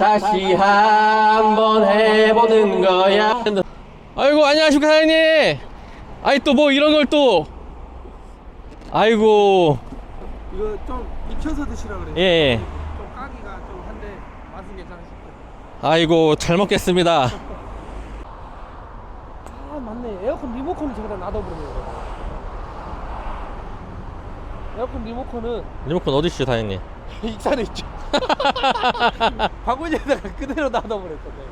다시 한번 해보는 거야. 아이고 안녕하십니까 사장님. 아이 또 뭐 이런 걸 또. 아이고 이거 좀 익혀서 드시라 그래요. 예. 예. 좀 까기가 좀 한데 맛은 괜찮으실 거예요. 아이고 잘 먹겠습니다. 아 맞네. 에어컨 리모컨을 저기다 놔둬버리네요. 에어컨 리모컨은 리모컨 어디 있어요 사장님? 익산에 있죠. 바구니에다가 그대로 놔둬버렸거든요.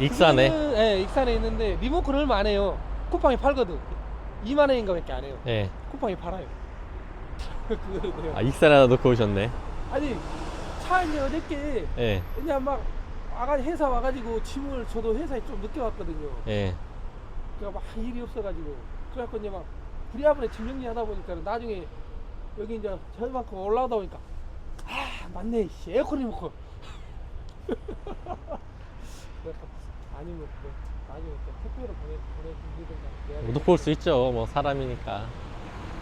익산에. 네, 익산에 있는데 리모컨 얼마 안 해요. 쿠팡이 팔거든. 2만 원인가 밖에 안 해요. 예. 쿠팡이 팔아요. 그거는요. 아 익산에다 놓고 오셨네. 아니 차 이제 어저께 예. 그냥 막 와가 회사 와가지고 짐을 저도 회사에 좀 늦게 왔거든요. 예. 그러니까 막 일이 없어가지고 그래갖고 이제 막 부랴부랴 짐 정리하다 보니까 나중에 여기 이제 저만큼 올라오다 보니까 아 맞네 씨, 에어컨 리모컨. 아니면 뭐 나중에 또 택배로 보내 보내주든가. 못볼수 있죠. 뭐 사람이니까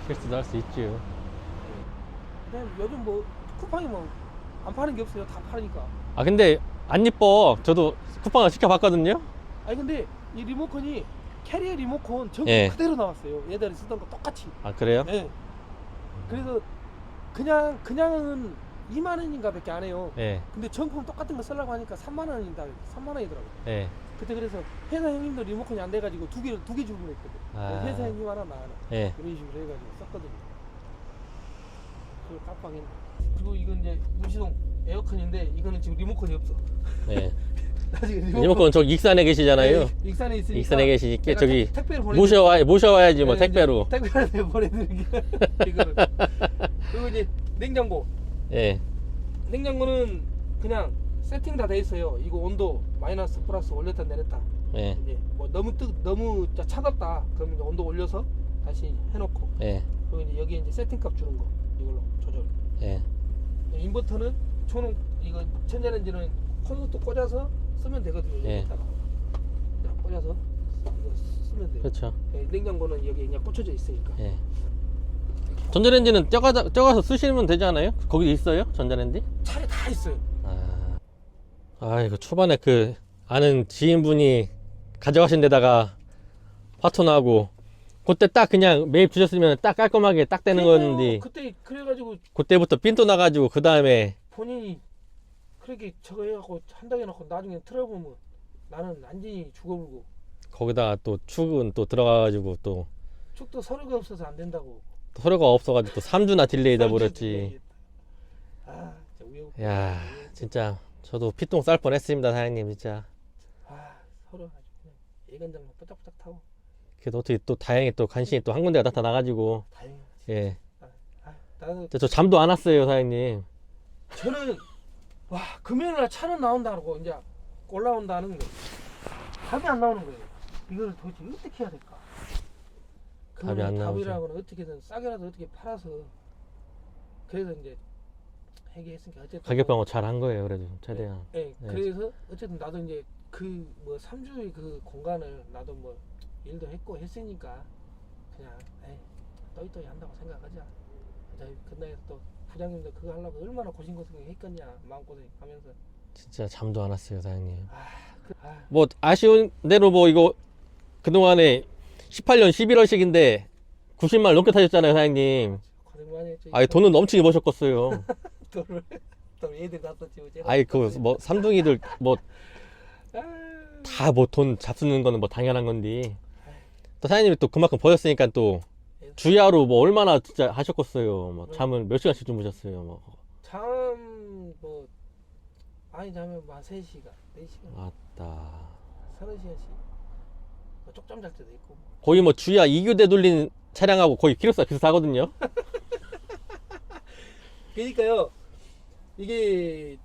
실수도 할 수 있죠. 그냥 요즘 뭐 쿠팡이 뭐 안 파는 게 없어요. 다 파니까. 아 근데 안 이뻐. 저도 쿠팡을 시켜봤거든요. 아니 근데 이 리모컨이 캐리어 리모컨 전부 예. 그대로 나왔어요. 얘들이 쓰던 거 똑같이. 아 그래요? 네. 그래서 그냥 그냥은 2만 원인가 밖에 안 해요. 예. 근데 정품 똑같은 거 쓰려고 하니까 3만 원인다. 3만 원이더라고. 요 예. 그때 그래서 회사 형님도 리모컨이 안 돼가지고 두 개 두 개 주문했거든. 아. 회사 형님 하나 나 하나 예. 이런 식으로 해가지고 썼거든요. 그 깜빡했네. 그리고 이건 이제 무시동 에어컨인데 이거는 지금 리모컨이 없어. 예. 나중에 리모컨 저기 익산에 계시잖아요. 네, 익산에 있으니까 익산에 계시니까 내가 저기 택- 택배를 보내 모셔와 모셔와야지 뭐 네, 택배로. 택배로 보내드리게 이거를 그리고 이제 냉장고 예. 냉장고는 그냥 세팅 다 돼 있어요 이거 온도 마이너스 플러스 올렸다 내렸다 예. 이제 뭐 너무 뜨 너무 짜- 차갑다 그러면 이제 온도 올려서 다시 해놓고 예. 그리고 이제 여기 이제 세팅값 주는 거 이걸로 조절 예. 인버터는 초는 이거 천자레인지는 콘센트 꽂아서 쓰면 되거든요 예. 여기다가 그냥 꽂아서 이거 쓰면 돼요 그렇죠. 예, 냉장고는 여기 그냥 꽂혀져 있으니까 예. 전자레인지는 쪄가 쪄가서 쓰시면 되지 않아요? 거기 있어요? 전자레인지? 차에 다 있어요. 아. 아, 이거 초반에 그 아는 지인분이 가져가신 데다가 파토나고 그때 딱 그냥 매입 주셨으면 딱 깔끔하게 딱 되는 그러니까요. 건데 그때 그래가지고 그때부터 삔또 나가지고 그 다음에 본인이 그렇게 저거 해갖고 한다고 해놓고 나중에 틀어보면 나는 완전히 죽어불고 거기다가 또 축은 또 들어가가지고 또 축도 서류가 없어서 안 된다고. 서류가 없어가지고 또 3주나 딜레이 돼 버렸지. 아, 진짜. 야, 진짜 저도 피똥 쌀 뻔했습니다, 사장님 진짜. 아, 서로 아주 그냥 예간장만 뽀짝뽀짝 타고 그래도 어떻게 또 다행히 또 간신히 또 한 군데가 나타나가지고 다행이지. 예. 아, 나는 진짜 저 잠도 안 왔어요, 사장님. 저는 와 금요일 날 차는 나온다고 이제 올라온다는 게 답이 안 나오는 거예요. 이거를 도대체 어떻게 해야 될까? 답이 안 나오죠. 답이라고는 어떻게든 싸게라도 어떻게 팔아서 그래서 이제 해결했으니까 어쨌든 가격 뭐- 방어 잘 한 거예요, 그래도 최대한. 예, 네. 그래서 어쨌든 나도 이제 그 뭐 3주의 그 공간을 나도 뭐 일도 했고 했으니까 그냥 에이 떠이떠이 한다고 생각하자. 어차피 그날에 또 부장님도 그거 하려고 얼마나 고심고생 했겠냐 마음고생 하면서 진짜 잠도 안 왔어요, 사장님. 아, 그, 아 뭐 아쉬운 대로 뭐 이거 그동안에 18년 11월식인데 90만 넘게 타셨잖아요, 사장님. 많이 했죠. 아이 돈은 넘치게 버셨겠어요. 돈을 돈 애들 다 썼지 뭐 제가 아이 그뭐 삼둥이들 뭐 아, 다뭐 돈 잡수는 거는 뭐 당연한 건데 또 사장님이 또 그만큼 버셨으니까 또 주야로 뭐 얼마나 진짜 하셨겠어요. 뭐 잠을 몇 시간씩 주무셨어요. 뭐 잠뭐 많이 자면 한 3시간 4시간 아따 서너 시간씩 뭐 쪽잠 잘 때도 있고. 거의 뭐 주야 2교대 돌린 차량하고 거의 키로수가 비슷하거든요. 그러니까요. 이게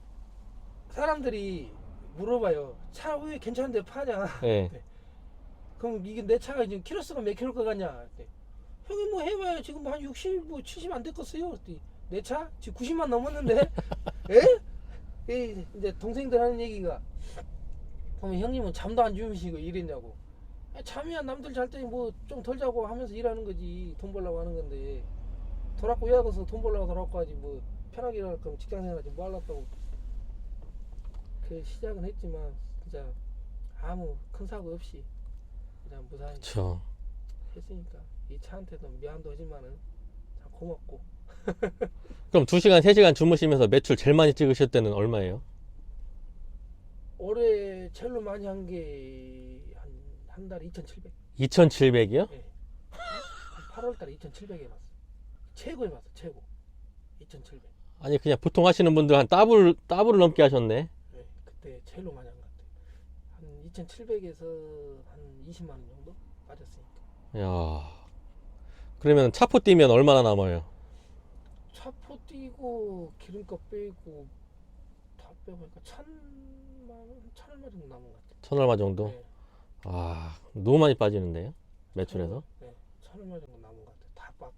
사람들이 물어봐요. 차 왜 괜찮은데 파냐? 예. 그럼 이게 내 차가 지금 키로수가 몇 킬로 거 같냐? 그랬더니 형이 뭐 해봐요. 지금 한 60, 뭐 70 안 됐겠어요? 내 차? 지금 90만 넘었는데? 에? 이 이제 동생들 하는 얘기가 그러면 형님은 잠도 안 주무시고 이랬냐고. 아, 잠이야 남들 잘 때 뭐 좀 덜 자고 하면서 일하는 거지 돈 벌려고 하는 건데 돌아고 일하고서 돈 벌려고 돌아고 하지 뭐 편하게 일할 거면 직장 생활하지 뭐 하려고 그 시작은 했지만 진짜 아무 큰 사고 없이 그냥 무사히 그쵸. 했으니까 이 차한테도 미안도 하지만은 참 고맙고 그럼 2시간, 3시간 주무시면서 매출 제일 많이 찍으실 때는 얼마예요? 올해 제일로 많이 한게 한한 달에 2,700. 2,700이요? 예. 8월 달에 2,700에 봤어. 최고에 봤어. 최고. 2,700. 아니, 그냥 보통 하시는 분들 한 더블, 더블을 넘게 하셨네. 예. 그때 제일로 많이 한 것 같아. 한 2,700에서 한 20만 원 정도 빠졌으니까. 야 그러면 차포 뛰면 얼마나 남아요? 차포 뛰고 기름값 빼고 다 빼보니까 천만 원, 천 얼마 정도 남은 것 같아. 천 얼마 정도? 네. 아, 너무 많이 빠지는데요? 매출에서? 네, 천 얼마 정도 남은 것 같아. 다 빠고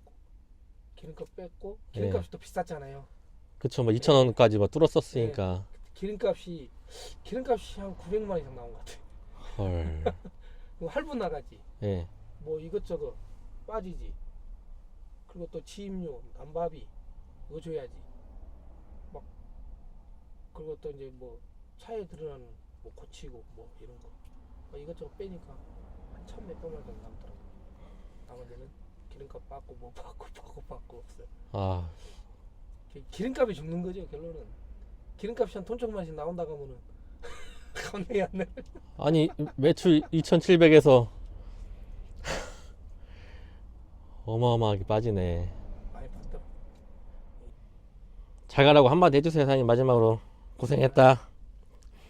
기름값 뺐고 네. 기름값이 또 비쌌잖아요. 그쵸, 뭐 2,000원까지 뭐 뚫었었으니까. 기름값이 기름값이 한 900만 원 이상 나온 것 같아. 헐. 그거 할부 나가지. 예. 뭐 이것저것 빠지지. 그리고 또 지임료, 난바비 이거 줘야지. 막 그리고 또 이제 뭐 차에 들어가는 뭐 고치고 뭐 이런 거 뭐 이것저것 빼니까 한 천 몇 백만 원 남더라고. 나머지는 기름값 받고 뭐 받고 받고 받고 없어요. 아, 기- 기름값이 죽는 거죠 결론은. 기름값이 한 돈 조금만씩 나온다고 하면은 감당이 안 돼. 아니, 매출 2,700에서 어마어마하게 빠지네. 많이 받더라. 잘 가라고 한마디 해주세요, 사장님. 마지막으로. 고생했다.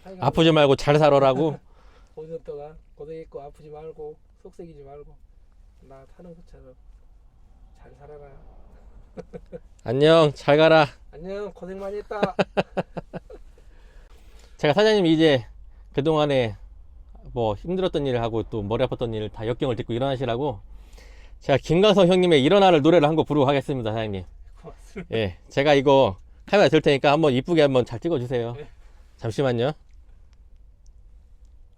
하여간 아프지 말고 잘 살아라고. 5년 동안 고생했고 아프지 말고 속색이지 말고 나 타는 것처럼 잘 살아라. 안녕, 잘 가라. 안녕 고생 많이 했다. 제가 사장님이 이제 그동안에 뭐 힘들었던 일을 하고 또 머리 아팠던 일을 다 역경을 딛고 일어나시라고 제가 김광석 형님의 일어나를 노래를 한 곡 부르고 가겠습니다, 사장님. 고맙습니다. 예, 제가 이거 카메라 들 테니까 한번 이쁘게 한번 잘 찍어주세요. 네. 잠시만요.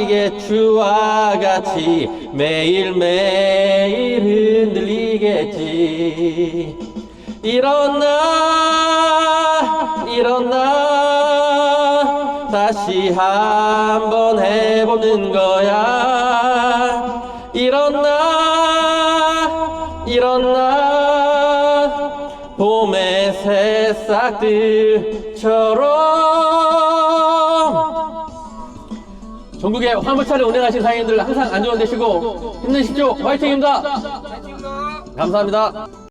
갔다 시계추와 같이 매일매일 흔들리겠지. 일어나 일어나. 다시 한번 해보는 거야. 일어나 일어나. 봄의 새싹들처럼 전국의 화물차를 운행하시는 사장님들 항상 안전운 되시고 힘내십시오. 화이팅입니다. 감사합니다